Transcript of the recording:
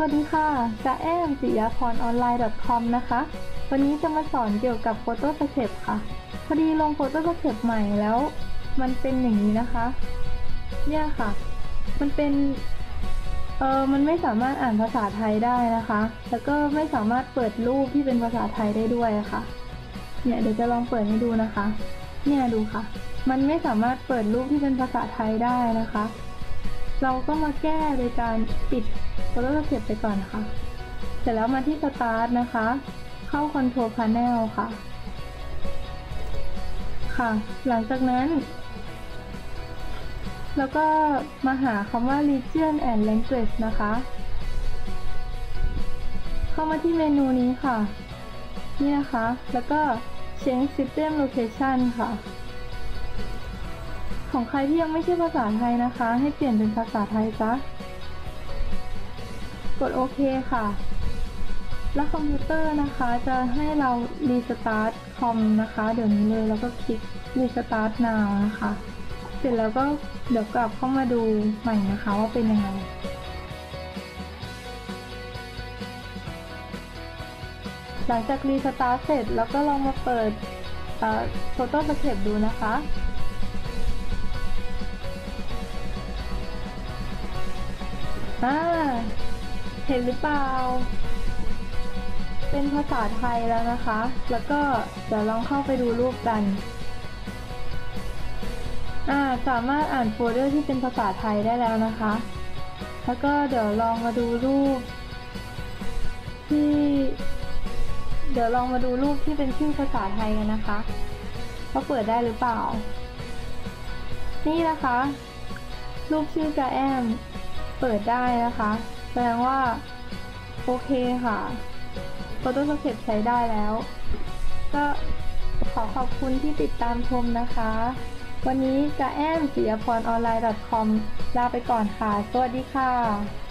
สวัสดีค่ะจาแอมปิยาพรออนไลน์ .com นะคะ วันนี้จะมาสอนเกี่ยวกับ Photoshop ค่ะ พอดีลง Photoshop ใหม่แล้ว มันเป็นอย่างนี้นะคะ เนี่ยค่ะ มันเป็น เออมันไม่สามารถอ่านภาษาไทยได้นะคะ แล้วก็ไม่สามารถเปิดรูปที่เป็นภาษาไทยได้ด้วยะค่ะ เนี่ยเดี๋ยวจะลองเปิดให้ดูนะคะ เนี่ยดูค่ะ มันไม่สามารถเปิดรูปที่เป็นภาษาไทยได้นะคะ เราก็มาแก้โดยการปิด Photoshop ไปก่อนค่ะเสร็จแล้วมาที่ Start นะคะ เข้า Control Panel ค่ะ ค่ะ หลังจากนั้น แล้วก็มาหาคำว่า region and language นะคะ เข้ามาที่เมนูนี้ค่ะ นี่นะคะ แล้วก็ change system location ค่ะ ของใครที่ยังไม่ใช่ภาษาไทยนะคะ ให้เปลี่ยนเป็นภาษาไทยซะ กดโอเคค่ะ แล้วคอมพิวเตอร์นะคะ จะให้เรารีสตาร์ทคอมนะคะ เดี๋ยวนี้เลยแล้วก็คลิกรีสตาร์ท now นะคะ เสร็จแล้วก็เดี๋ยวกลับเข้ามาดูใหม่นะคะว่าเป็นยังไงหลังจากรีสตาร์ทเสร็จแล้วก็ลองมาเปิดโฟโต้สเก็ดูนะคะ อ่าเห็นหรือเปล่า เป็นภาษาไทยแล้วนะคะ แล้วก็เดี๋ยวลองเข้าไปดูรูปกันอ่าสามารถอ่านโฟลเดอร์ที่เป็นภาษาไทยได้แล้วนะคะ แล้วก็เดี๋ยวลองมาดูรูป ที่ เดี๋ยวลองมาดูรูปที่เป็นชื่อภาษาไทยกันนะคะว่าเปิดได้หรือเปล่า นี่นะคะ รูปชื่อกาแอม เปิดได้นะคะ แสดงว่า โอเคค่ะ Photoshop ใช้ได้แล้ว ก็ขอขอบคุณที่ติดตามชมนะคะ วันนี้จะแอมศิยพรออนไลน์ .com ลาไปก่อนค่ะ สวัสดีค่ะ